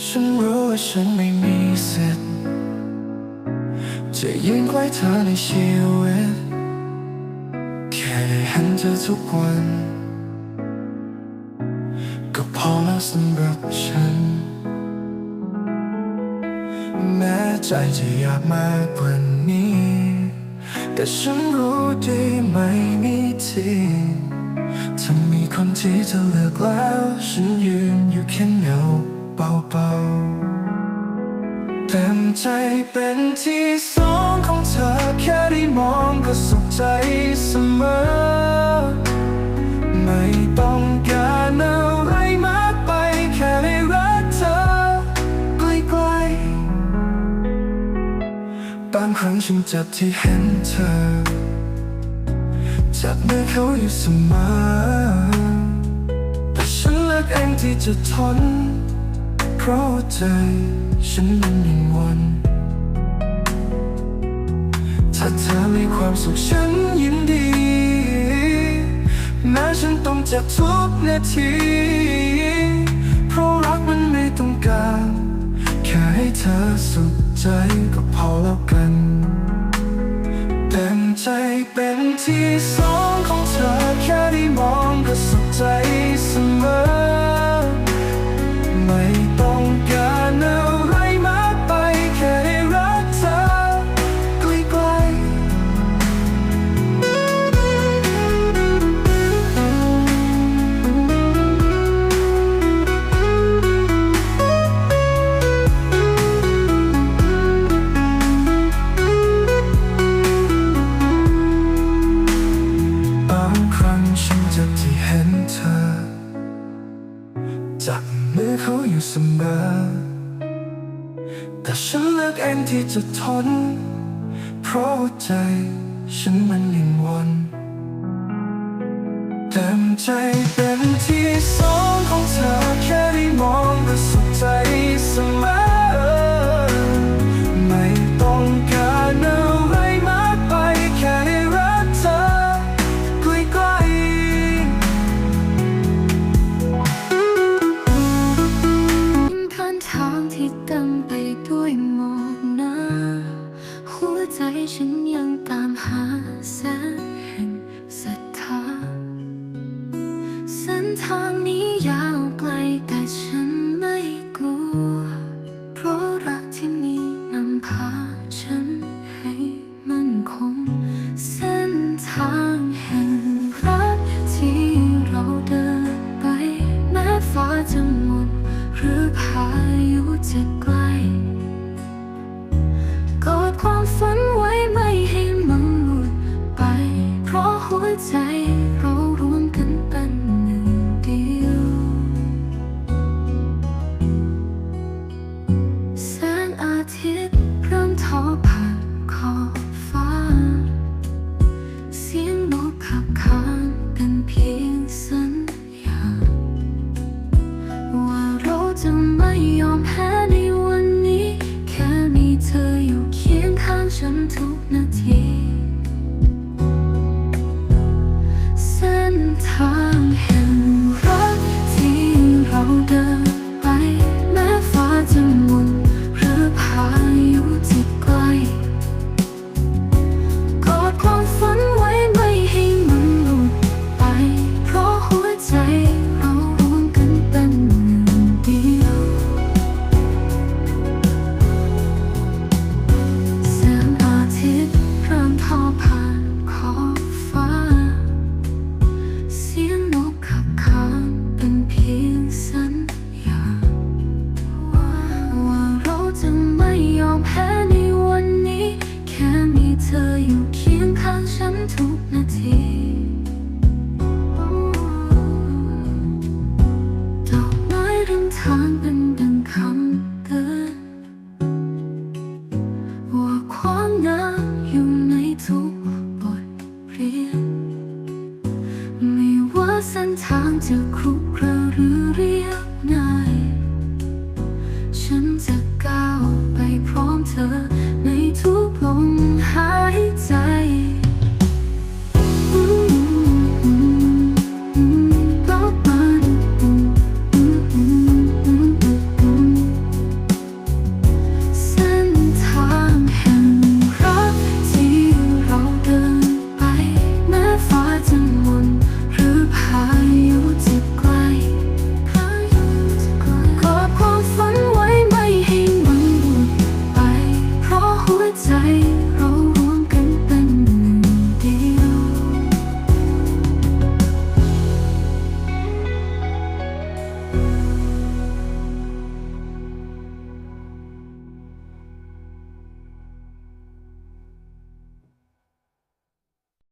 ฉันรู้ว่าฉันไม่มีสิทธิ์จะยืนไว้เธอในชีวิต แค่ได้เห็นเธอทุกวัน ก็พอแล้วสำหรับฉัน แม้ใจจะอยากมากกว่านี้ แต่ฉันรู้ดีไม่มีทีถ้ามีคนที่จะเลือกแล้ว ฉันยืนอยู่แค่เงา เบาๆเต็มใจเป็นที่สองของเธอแค่ได้มองก็สุขใจเสมอ ไม่ต้องการอะไรมากไปแค่ได้รักเธอใกล้ๆบางครั้งฉันเจ็บที่เห็นเธอ จับมือเขาอยู่เสมอแต่ฉันเลือกเองที่จะทน เพราะใจฉันมันยังวัน ถ้าเธอมีความสุขฉันยินดี แม้ฉันต้องเจ็บทุกนาที เพราะรักมันไม่ต้องการ แค่ให้เธอสุขใจก็พอแล้วกันเต็มใจเป็นที่สองของเธอแค่ได้มองก็สุขใจ แต่ฉันเลือกเองที่จะทน เพราะใจฉันมันยังวนเต็มใจเป็ ใจฉันยังตามหาแสงแห่งศรัทธาเส้นทางนี้ยาวไกลแต่ฉันไม่กลัว เพราะรักที่มีนำพาฉันให้มั่นคง เส้นทางแห่งรักที่เราเดินไป แม้ฟ้าจะหมด หรือพายุจะ ทุกนาที เส้นทางแห่งรัก ทุกนาทีดอกไม้ริมทางเป็นดังคำเตือนว่าความงามอยู่ในทุกบทเรียนไม่ว่าเส้นทางจะครุขระหรื